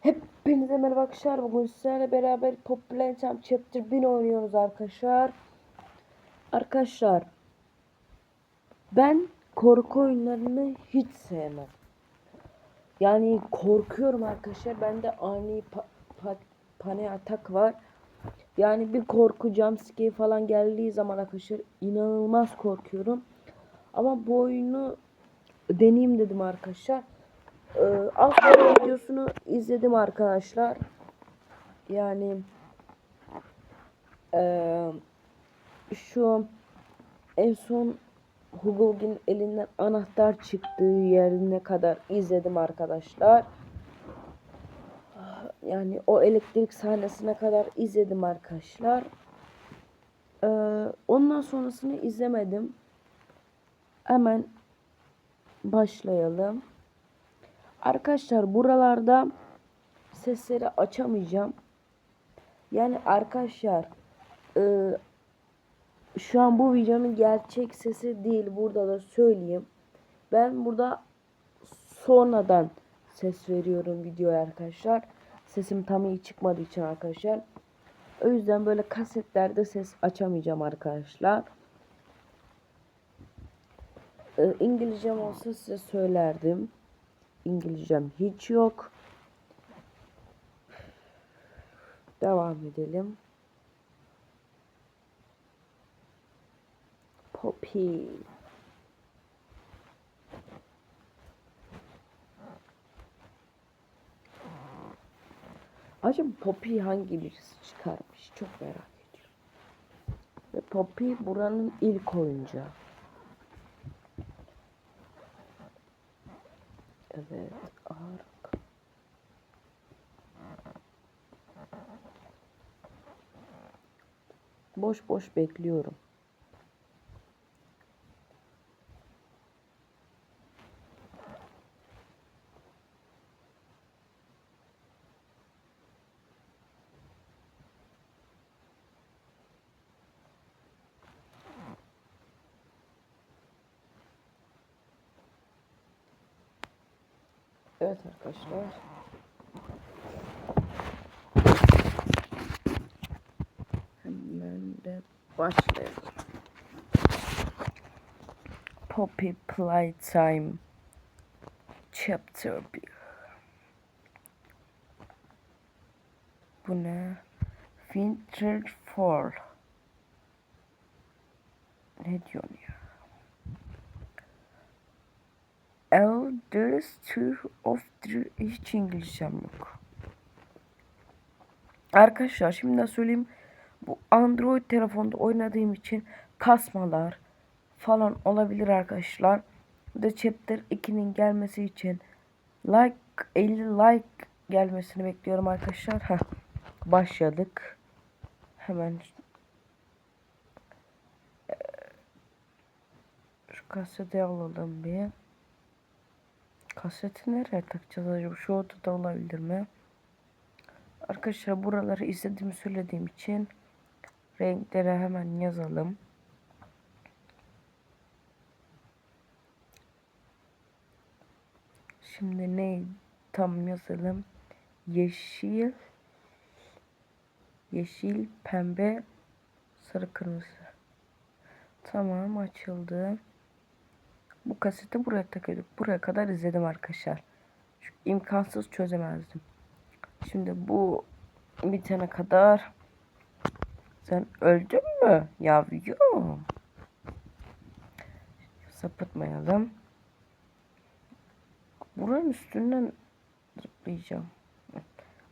Hepinize merhaba arkadaşlar. Bugün sizlerle beraber Popüler Champ Chapter 1000 oynuyoruz arkadaşlar. Arkadaşlar ben korku oyunlarını hiç sevmem. Yani korkuyorum arkadaşlar. Bende ani pa pa pane atak var. Yani bir korku jumpscare falan geldiği zaman arkadaşlar inanılmaz korkuyorum. Ama bu oyunu deneyeyim dedim arkadaşlar. Ee, Aslı videosunu izledim arkadaşlar. Yani eee, şu en son Hugo'nun elinden anahtar çıktığı yerine kadar izledim arkadaşlar. Yani o elektrik sahnesine kadar izledim arkadaşlar. Ee, ondan sonrasını izlemedim. Hemen başlayalım. Arkadaşlar buralarda sesleri açamayacağım. Yani arkadaşlar e, şu an bu videonun gerçek sesi değil. Burada da söyleyeyim. Ben burada sonradan ses veriyorum videoya arkadaşlar. Sesim tam iyi çıkmadığı için arkadaşlar. O yüzden böyle kasetlerde ses açamayacağım arkadaşlar. E, İngilizcem olsa size söylerdim. İngilizcem hiç yok. Devam edelim. Poppy. Acaba Poppy hangi birisi çıkarmış? Çok merak ediyorum. Ve Poppy buranın ilk oyuncağı. Evet, ark. Boş boş bekliyorum. Arkadaşlar. Hemen de başlayalım. Poppy Playtime Chapter 1 Bu ne? Winter Fall Ne diyorsun ya? Elders Two of the hiç İngilizcem yok. Arkadaşlar şimdi de söyleyeyim. Bu Android telefonda oynadığım için kasmalar falan olabilir arkadaşlar. Bu da Chapter 2'nin gelmesi için like 50 like gelmesini bekliyorum arkadaşlar. Heh, başladık. Hemen şu kaseti alalım bir. Kaseti nereye takacağız acaba? Şu odada olabilir mi? Arkadaşlar buraları izlediğimi söylediğim için renklere hemen yazalım. Şimdi ne tam yazalım? Yeşil Yeşil, pembe, sarı, kırmızı. Tamam açıldı. Bu kaseti buraya takıyorduk. Buraya kadar izledim arkadaşlar. Çünkü imkansız çözemezdim. Şimdi bu bitene kadar sen öldün mü yavrum? Sapıtmayalım. Buranın üstünden zıplayacağım.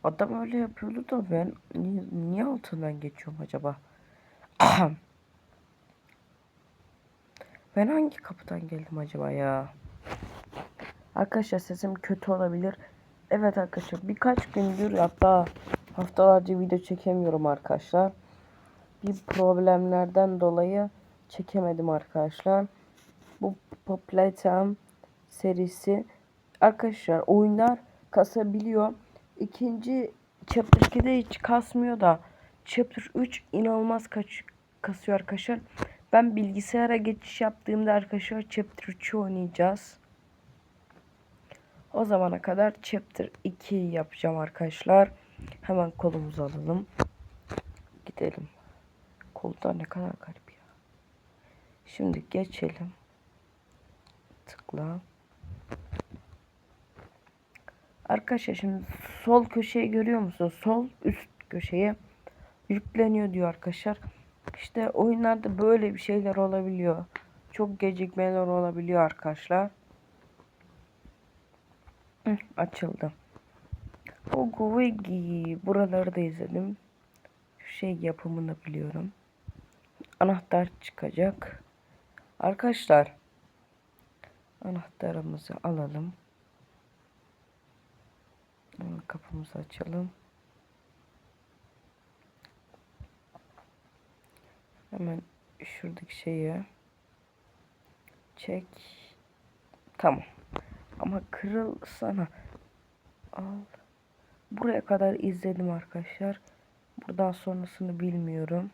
Adam öyle yapıyordu da ben niye, niye altından geçiyorum acaba? Ben hangi kapıdan geldim acaba ya? Arkadaşlar sesim kötü olabilir. Evet arkadaşlar birkaç gündür hatta haftalarca video çekemiyorum arkadaşlar. Bir problemlerden dolayı çekemedim arkadaşlar. Bu Playtime serisi arkadaşlar oyunlar kasabiliyor. İkinci Chapter 2'de hiç kasmıyor da Chapter 3 inanılmaz kaç kasıyor arkadaşlar. Ben bilgisayara geçiş yaptığımda arkadaşlar Chapter 3'ü oynayacağız. O zamana kadar chapter 2 yapacağım arkadaşlar. Hemen kolumuzu alalım. Gidelim. Kolda ne kadar garip ya. Şimdi geçelim. Tıkla. Arkadaşlar şimdi sol köşeyi görüyor musunuz? Sol üst köşeye yükleniyor diyor arkadaşlar. İşte oyunlarda böyle bir şeyler olabiliyor. Çok gecikmeler olabiliyor arkadaşlar. Açıldı. Ogu Wiggy. Buraları da izledim. Şey yapımını biliyorum. Anahtar çıkacak. Arkadaşlar. Anahtarımızı alalım. Kapımızı açalım. Hemen şuradaki şeyi çek. Tamam. Ama kırıl sana. Al. Buraya kadar izledim arkadaşlar. Buradan sonrasını bilmiyorum.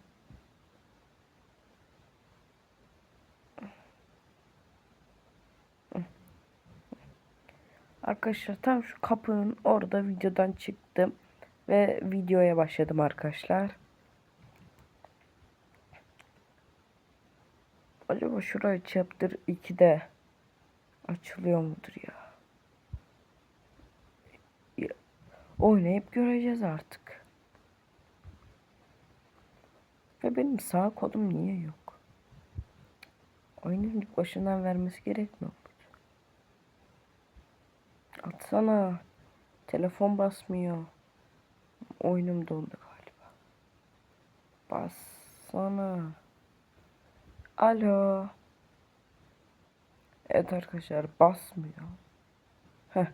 Arkadaşlar tam şu kapının orada videodan çıktım. Ve videoya başladım arkadaşlar. Acaba şurayı chapter 2'de açılıyor mudur ya? ya? Oynayıp göreceğiz artık. Ve benim sağ kolum niye yok? Oyunun başından vermesi gerekmiyor? Atsana. Telefon basmıyor. Oyunum dondu galiba. Bassana. Alo. Evet arkadaşlar basmıyor. Heh.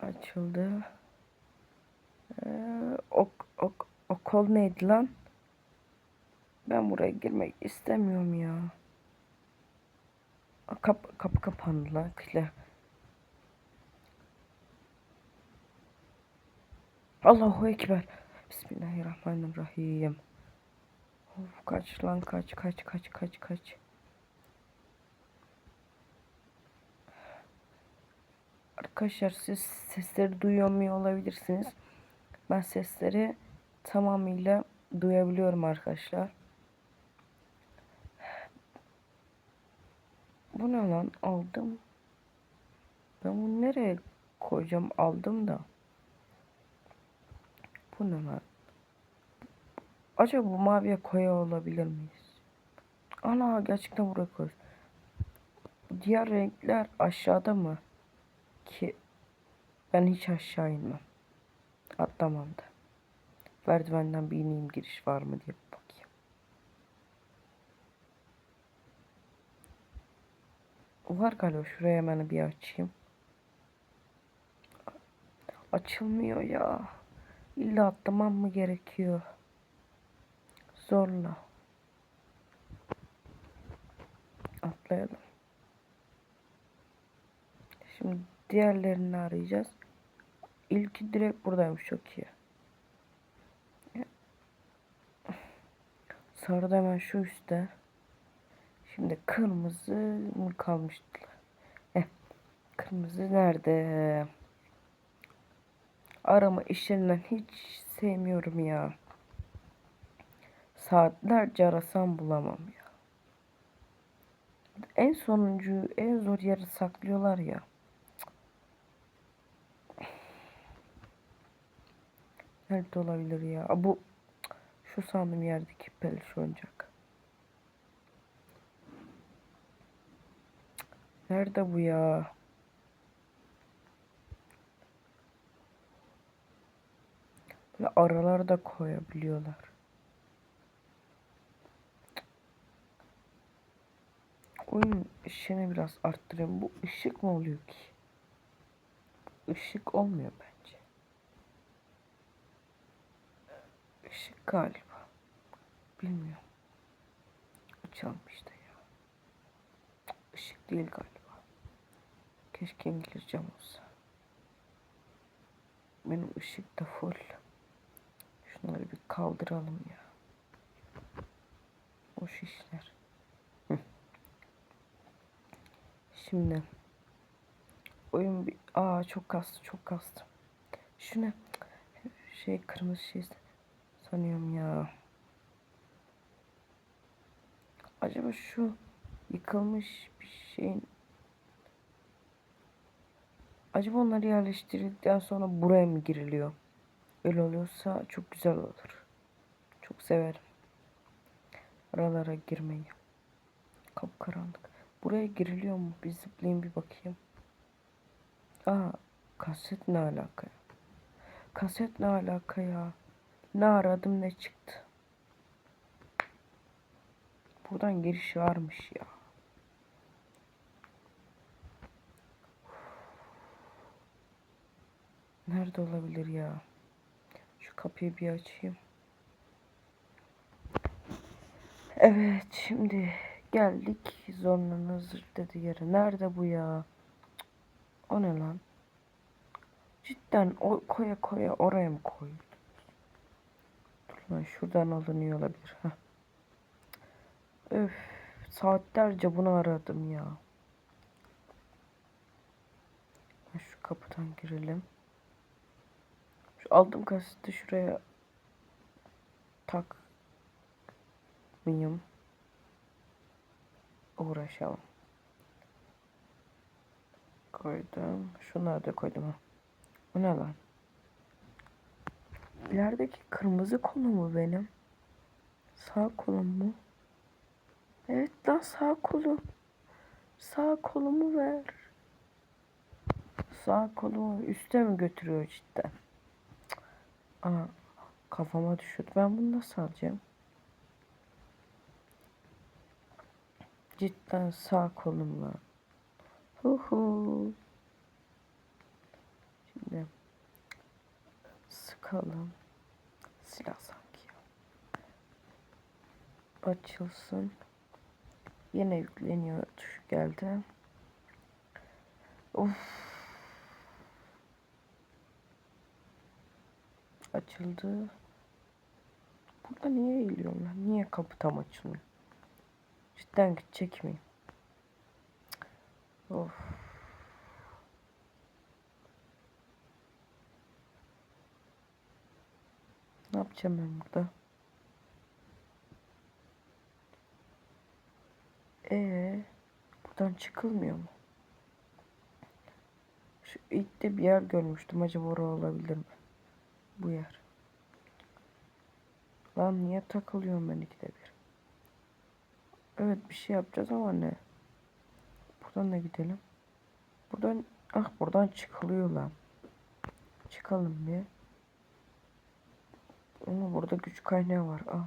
Açıldı. Ee, o, o, o kol neydi lan? Ben buraya girmek istemiyorum ya. Kap, kapı kapandı lan. Kile. Allahu Ekber. Bismillahirrahmanirrahim. Of, kaç lan kaç kaç kaç kaç kaç. Arkadaşlar siz sesleri duyamıyor olabilirsiniz. Ben sesleri tamamıyla duyabiliyorum arkadaşlar. Bu ne lan aldım. Ben bunu nereye koyacağım aldım da. Bu ne lan? Acaba bu maviye koya olabilir miyiz? Ana gerçekten buraya koy. Diğer renkler aşağıda mı? Ki ben hiç aşağı inmem. Atlamam da. Merdivenden bir ineyim giriş var mı diye bakayım. Var galiba şuraya hemen bir açayım. Açılmıyor ya. İlla atlamam mı gerekiyor? Zorla. Atlayalım. Şimdi diğerlerini arayacağız. İlki direkt buradaymış çok iyi. Sarı da hemen şu üstte. Şimdi kırmızı mı kalmıştı? Eh, kırmızı nerede? Arama işlerinden hiç sevmiyorum ya. Saatlerce arasam bulamam ya. En sonuncu, en zor yeri saklıyorlar ya. Nerede olabilir ya? Bu şu sandım yerdeki peluş oyuncak. Nerede bu ya? Ve aralarda koyabiliyorlar. Oyun ışığını biraz arttırayım. Bu ışık mı oluyor ki? Işık olmuyor bence. Işık galiba. Bilmiyorum. Açalım işte ya. Işık değil galiba. Keşke İngilizcem olsa. Benim ışık da full. Şunları bir kaldıralım ya. O şişler. Şimdi. Oyun bir... Aa çok kastı çok kastı. Şu ne? Şey kırmızı şey sanıyorum ya. Acaba şu yıkılmış bir şeyin Acaba onları yerleştirildikten sonra buraya mı giriliyor? Öyle oluyorsa çok güzel olur. Çok severim. Aralara girmeyi. Kapkaranlık. Buraya giriliyor mu? Bir zıplayayım bir bakayım. Aa kaset ne alaka? Kaset ne alaka ya? Ne aradım ne çıktı? Buradan giriş varmış ya. Nerede olabilir ya? Şu kapıyı bir açayım. Evet şimdi geldik zonanın zırt dedi yere. Nerede bu ya? O ne lan? Cidden o koya koya oraya mı koy? Dur lan şuradan alınıyor olabilir. Heh. Öf saatlerce bunu aradım ya. Şu kapıdan girelim. Şu aldım kaseti şuraya tak mıyım? Uğraşamam. Koydum. Şunları da koydum. Bu ne lan? İlerideki kırmızı kolum mu benim? Sağ kolum mu? Evet lan sağ kolum. Sağ kolumu ver. Sağ kolumu üste mi götürüyor cidden? Aa, kafama düşürdü. Ben bunu nasıl alacağım? Cidden sağ kolumla. Hu hu. Şimdi sıkalım. Silah sanki. Açılsın. Yine yükleniyor. Tuş geldi. Of. açıldı. Burada niye eğiliyorum ben? Niye kapı tam açılmıyor? Cidden gidecek miyim? Of. Ne yapacağım ben burada? Ee, buradan çıkılmıyor mu? Şu ilk bir yer görmüştüm. Acaba orada olabilir mi? Bu yer. Lan niye takılıyorum ben ikide bir? Evet bir şey yapacağız ama ne? Buradan da gidelim. Buradan ah buradan çıkılıyor lan. Çıkalım bir. Ama burada güç kaynağı var al.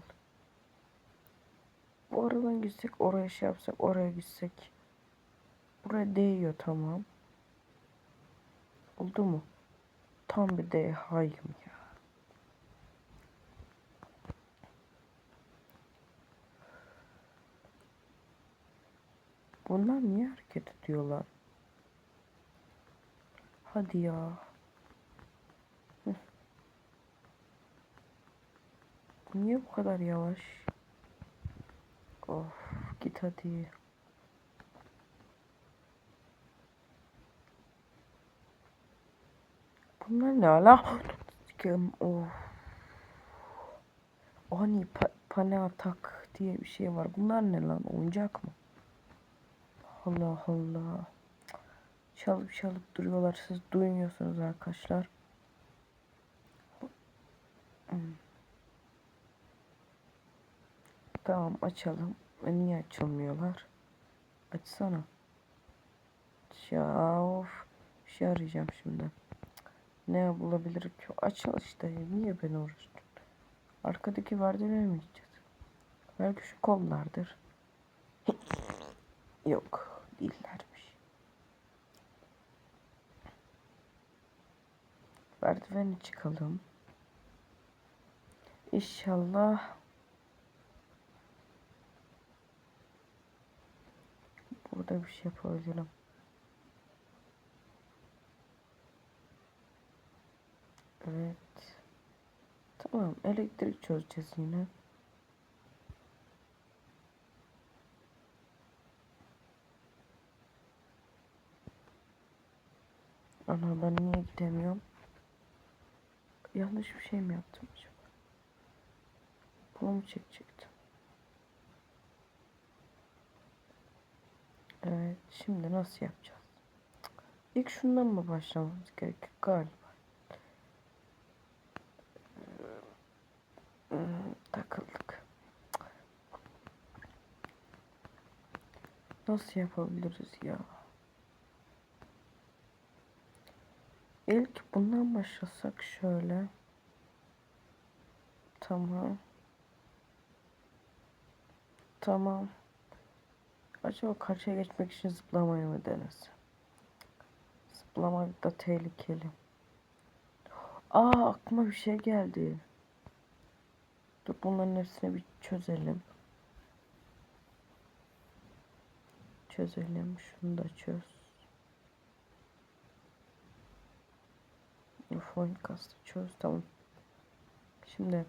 Bu aradan gitsek oraya şey yapsak oraya gitsek. Buraya değiyor tamam. Oldu mu? Tam bir dehayım ya. Bunlar niye hareket ediyorlar? Hadi ya. Niye bu kadar yavaş? Of git hadi. Bunlar ne ala? Of. Hani pa pane atak diye bir şey var. Bunlar ne lan? Oyuncak mı? Allah Allah. Çalıp çalıp duruyorlar. Siz duymuyorsunuz arkadaşlar. Hmm. Tamam açalım. Niye açılmıyorlar? Açsana. Ya of. Bir şey arayacağım şimdi. Ne bulabilir ki? Açıl işte. Niye beni uğraştın? Arkadaki merdivene mi gideceğiz? Belki şu kollardır. Yok. Değillermiş. Merdiveni çıkalım. İnşallah burada bir şey yapabilirim. Evet. Tamam elektrik çözeceğiz yine. Ana ben niye gidemiyorum? Yanlış bir şey mi yaptım acaba? Bunu mu çekecektim? Evet, şimdi nasıl yapacağız? İlk şundan mı başlamamız gerekiyor galiba? Hmm, takıldık. Nasıl yapabiliriz ya? İlk bundan başlasak şöyle. Tamam. Tamam. Acaba karşıya geçmek için zıplamayı mı denesem? Zıplamak da tehlikeli. Aa aklıma bir şey geldi. Dur bunların hepsini bir çözelim. Çözelim. Şunu da çöz. Fon kastı çöz. Tamam. Şimdi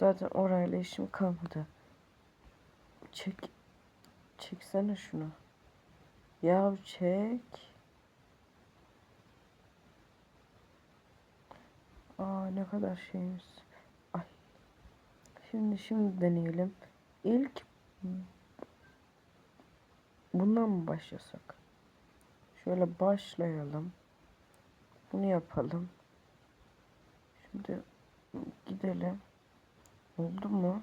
zaten orayla işim kalmadı. Çek. Çeksene şunu. Ya çek. Aa ne kadar şeymiş. Ay. Şimdi şimdi deneyelim. İlk bundan mı başlasak? Şöyle başlayalım. Bunu yapalım. Şimdi gidelim. Oldu mu?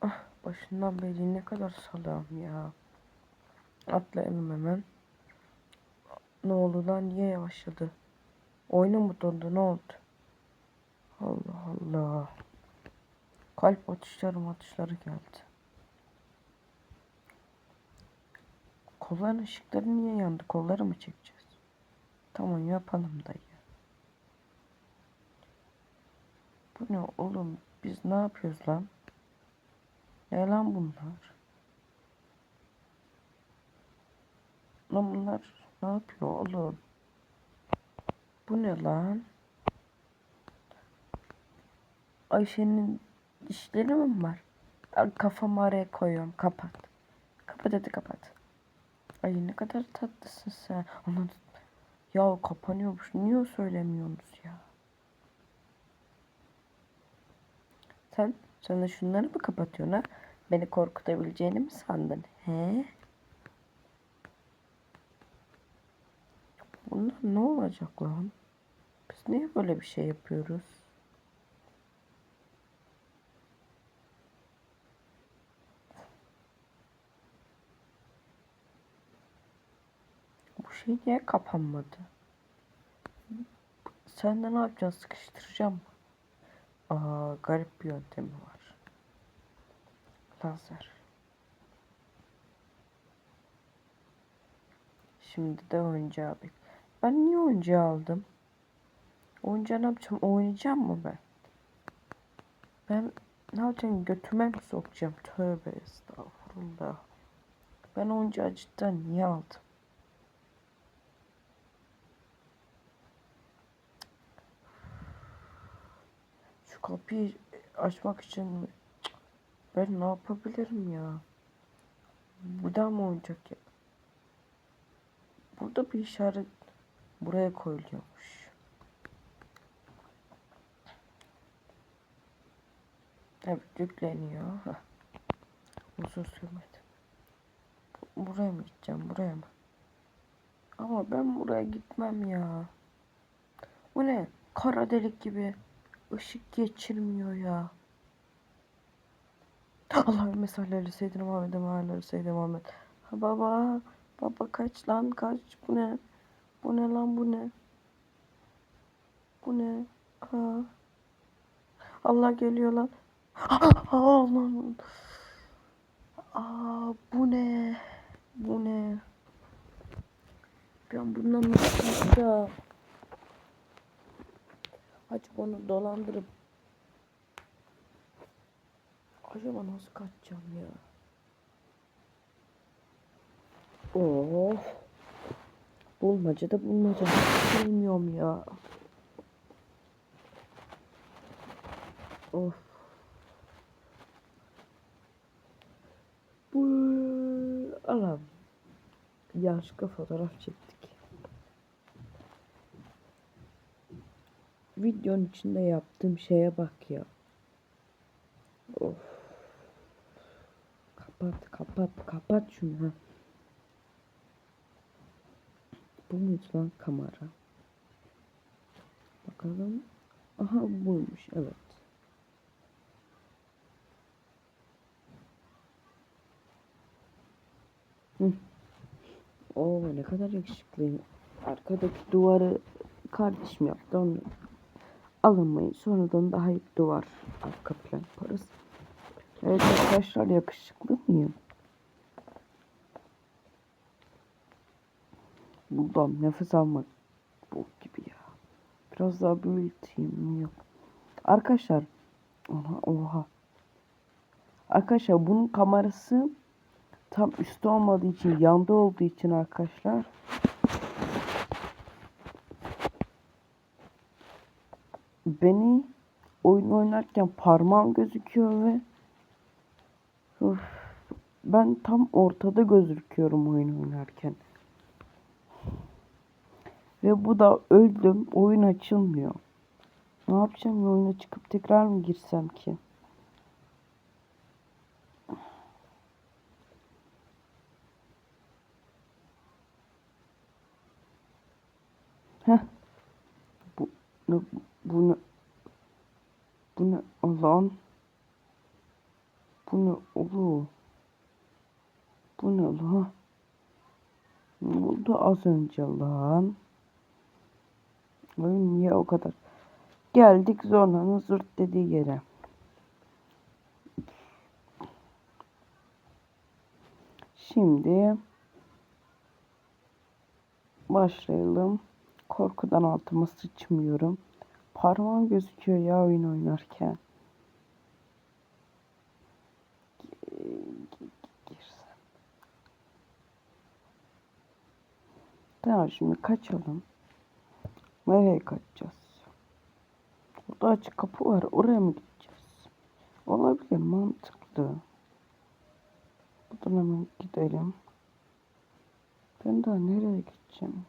Ah başından beri ne kadar salam ya. Atlayalım hemen. Ne oldu lan? Niye yavaşladı? Oyunu mu dondu? Ne oldu? Allah Allah. Kalp atışları atışları geldi. Kolların ışıkları niye yandı? Kolları mı çekeceğiz? Tamam yapalım dayı. Bu ne oğlum? Biz ne yapıyoruz lan? Ne lan bunlar? Lan bunlar ne yapıyor oğlum? Bu ne lan? Ayşe'nin dişleri mi var? Kafamı araya koyuyorum. Kapat. Kapat hadi kapat. Ay ne kadar tatlısın sen. Aman ya kapanıyormuş. Niye söylemiyorsunuz ya? Sen, de şunları mı kapatıyorsun ha? Beni korkutabileceğini mi sandın? He? Bunlar ne olacak lan? Biz niye böyle bir şey yapıyoruz? Bu şey niye kapanmadı? Sen de ne yapacaksın? Sıkıştıracağım mı? Aa, garip bir yöntemi var. Lazer. Şimdi de oyuncağı bek. Ben niye oyuncağı aldım? Oyuncağı ne yapacağım? Oynayacağım mı ben? Ben ne yapacağım? Götüme mi sokacağım? Tövbe estağfurullah. Ben oyuncağı cidden niye aldım? Şu kapıyı açmak için mi? Ben ne yapabilirim ya? Buradan mı oyuncak ya? Burada bir işaret buraya koyuluyormuş. Evet yükleniyor. Heh. Uzun sürmedi. Bu- Buraya mı gideceğim? Buraya mı? Ama ben buraya gitmem ya. Bu ne? Kara delik gibi ışık geçirmiyor ya. Allahümme salli ala seyyidina Muhammed'e ala seyyidina Muhammed. Ha, baba, baba kaç lan kaç. Bu ne? Bu ne lan bu ne? Bu ne? Ha. Allah geliyor lan. Aman. Aa bu ne? Bu ne? Ben bundan nasıl kaçacağım? Acaba onu dolandırıp Acaba nasıl kaçacağım ya? Of. Bulmaca da bulmaca. Bilmiyorum ya. Of. Bu Allah'ım. yaşlı fotoğraf çektik. Videonun içinde yaptığım şeye bak ya. Of. Kapat, kapat, kapat şunu ha. Bu muydu lan kamera? Bakalım. Aha buymuş evet. Hı. Oo ne kadar yakışıklıyım. Arkadaki duvarı kardeşim yaptı onu alınmayın. Sonradan daha bir duvar arka plan yaparız. Evet arkadaşlar yakışıklı mıyım? Buradan nefes almak bu gibi ya. Biraz daha büyüteyim yok. Arkadaşlar Aha, oha. Arkadaşlar bunun kamerası tam üstte olmadığı için yanda olduğu için arkadaşlar beni oyun oynarken parmağım gözüküyor ve Uf, ben tam ortada gözüküyorum oyun oynarken. Ve bu da öldüm. Oyun açılmıyor. Ne yapacağım ya oyuna çıkıp tekrar mı girsem ki? Heh. Bu bu ne bu ne lan? Bu ne oğlum? Bu ne lan? Ne oldu az önce lan? Oyun niye o kadar? Geldik Zona'nın zırt dediği yere. Şimdi başlayalım. Korkudan altıma sıçmıyorum. Parmağım gözüküyor ya oyun oynarken. Girsen. Tamam şimdi kaçalım. Nereye kaçacağız? Burada açık kapı var. Oraya mı gideceğiz? Olabilir mantıklı. Buradan hemen gidelim. Ben daha nereye gideceğim?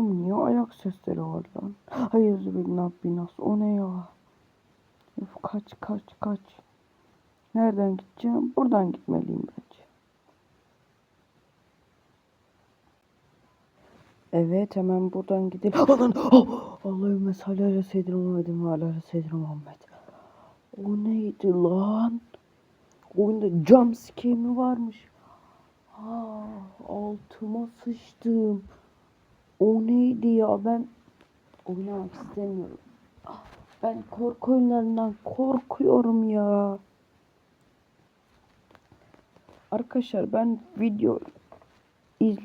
Oğlum niye ayak sesleri var lan? Hayır zübillah binas. O ne ya? Üf, kaç kaç kaç. Nereden gideceğim? Buradan gitmeliyim bence. Evet hemen buradan gidelim. Aman oh, Allahümme salli ala seyyidina Muhammedin Muhammed. O neydi lan? Oyunda jump scare mi varmış? Ha, altıma sıçtım. O neydi ya ben oynamak istemiyorum. Ah, Ben korku oyunlarından korkuyorum ya. Arkadaşlar ben video iz,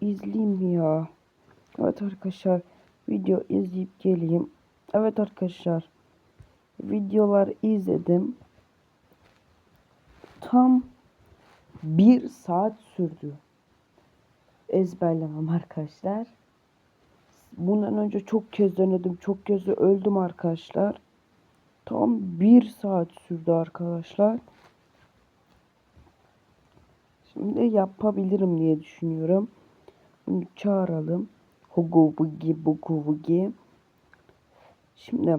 izleyeyim ya. Evet arkadaşlar video izleyip geleyim. Evet arkadaşlar videolar izledim. Tam bir saat sürdü ezberlemem arkadaşlar. Bundan önce çok kez denedim. Çok kez de öldüm arkadaşlar. Tam bir saat sürdü arkadaşlar. Şimdi yapabilirim diye düşünüyorum. Bunu çağıralım. Bugu bugi. Şimdi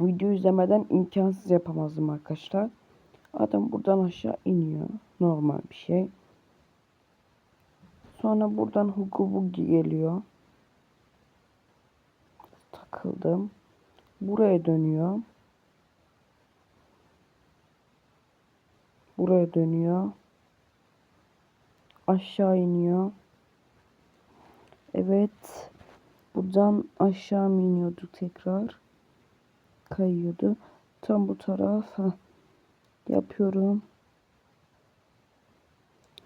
video izlemeden imkansız yapamazdım arkadaşlar. Adam buradan aşağı iniyor. Normal bir şey. Sonra buradan Hugo geliyor. Takıldım. Buraya dönüyor. Buraya dönüyor. Aşağı iniyor. Evet. Buradan aşağı mı iniyordu tekrar? Kayıyordu. Tam bu taraf. Heh. Yapıyorum.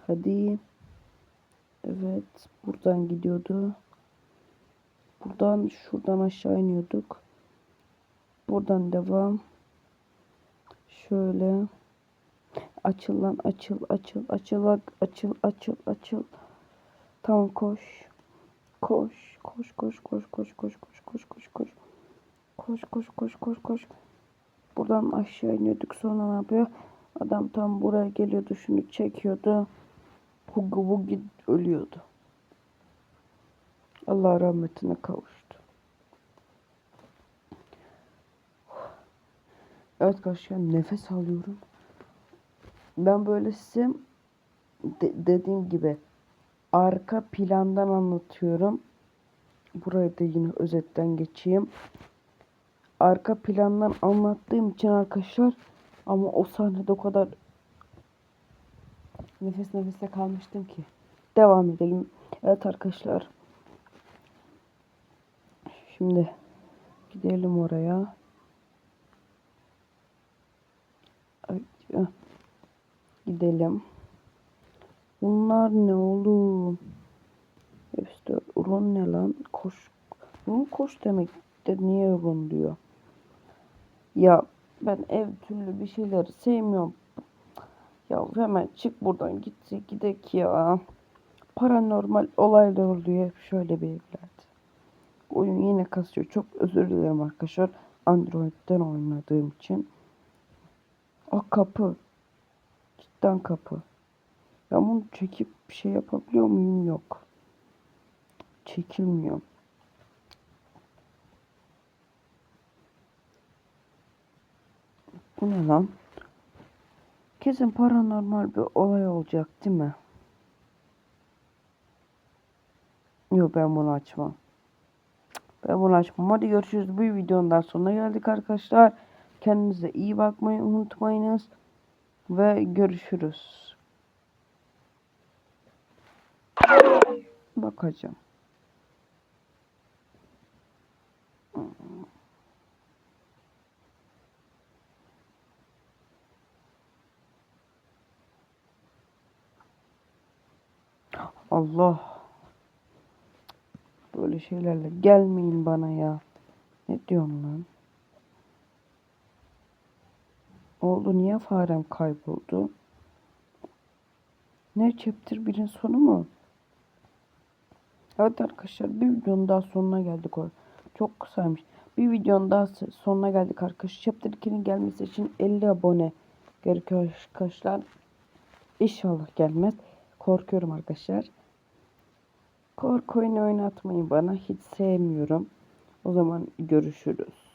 Hadi. Evet. Buradan gidiyordu. Buradan şuradan aşağı iniyorduk. Buradan devam. Şöyle. Açıl lan açıl açıl açıl açıl açıl açıl. Tamam koş. Koş koş koş koş koş koş koş koş koş koş. Koş koş koş koş koş. Buradan aşağı iniyorduk sonra ne yapıyor? Adam tam buraya geliyordu şunu çekiyordu. Hugo Wugi ölüyordu. Allah rahmetine kavuştu. Evet arkadaşlar nefes alıyorum. Ben böyle size de- dediğim gibi arka plandan anlatıyorum. Burayı da yine özetten geçeyim. Arka plandan anlattığım için arkadaşlar ama o sahnede o kadar nefes nefese kalmıştım ki. Devam edelim. Evet arkadaşlar. Şimdi gidelim oraya. Ay, ah. Gidelim. Bunlar ne oğlum? Hepsi de run ne lan? Koş. Run koş demek de niye run diyor? Ya ben ev türlü bir şeyleri sevmiyorum. Ya hemen çık buradan git gidek ya. Paranormal olaylar oluyor hep şöyle bir evlerde. Oyun yine kasıyor. Çok özür dilerim arkadaşlar. Android'den oynadığım için. Aa kapı. Cidden kapı. Ben bunu çekip bir şey yapabiliyor muyum? Yok. Çekilmiyor. Bu ne lan? Kesin paranormal bir olay olacak değil mi? Yok ben bunu açmam. Ben bunu açmam. Hadi görüşürüz. Bu videonun daha sonuna geldik arkadaşlar. Kendinize iyi bakmayı unutmayınız. Ve görüşürüz. Bakacağım. Allah. Böyle şeylerle gelmeyin bana ya. Ne diyorsun lan? Oldu niye farem kayboldu? Ne chapter 1'in sonu mu? Evet arkadaşlar bir videonun daha sonuna geldik. Çok kısaymış. Bir videonun daha sonuna geldik arkadaşlar. Chapter 2'nin gelmesi için 50 abone gerekiyor arkadaşlar. İnşallah gelmez. Korkuyorum arkadaşlar. Korku oyunu oynatmayın bana. Hiç sevmiyorum. O zaman görüşürüz.